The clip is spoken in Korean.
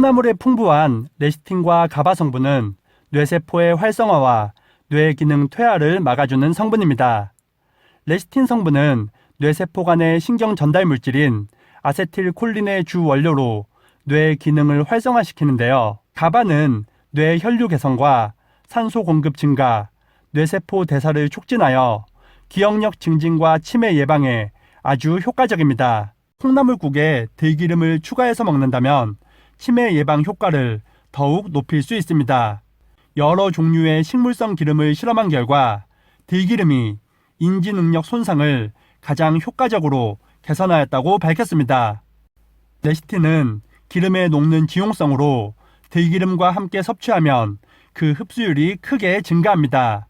콩나물의 풍부한 레시틴과 가바 성분은 뇌세포의 활성화와 뇌 기능 퇴화를 막아주는 성분입니다. 레시틴 성분은 뇌세포 간의 신경 전달 물질인 아세틸콜린의 주 원료로 뇌 기능을 활성화시키는데요. 가바는 뇌 혈류 개선과 산소 공급 증가, 뇌세포 대사를 촉진하여 기억력 증진과 치매 예방에 아주 효과적입니다. 콩나물국에 들기름을 추가해서 먹는다면 치매 예방 효과를 더욱 높일 수 있습니다. 여러 종류의 식물성 기름을 실험한 결과 들기름이 인지 능력 손상을 가장 효과적으로 개선하였다고 밝혔습니다. 레시틴은 기름에 녹는 지용성으로 들기름과 함께 섭취하면 그 흡수율이 크게 증가합니다.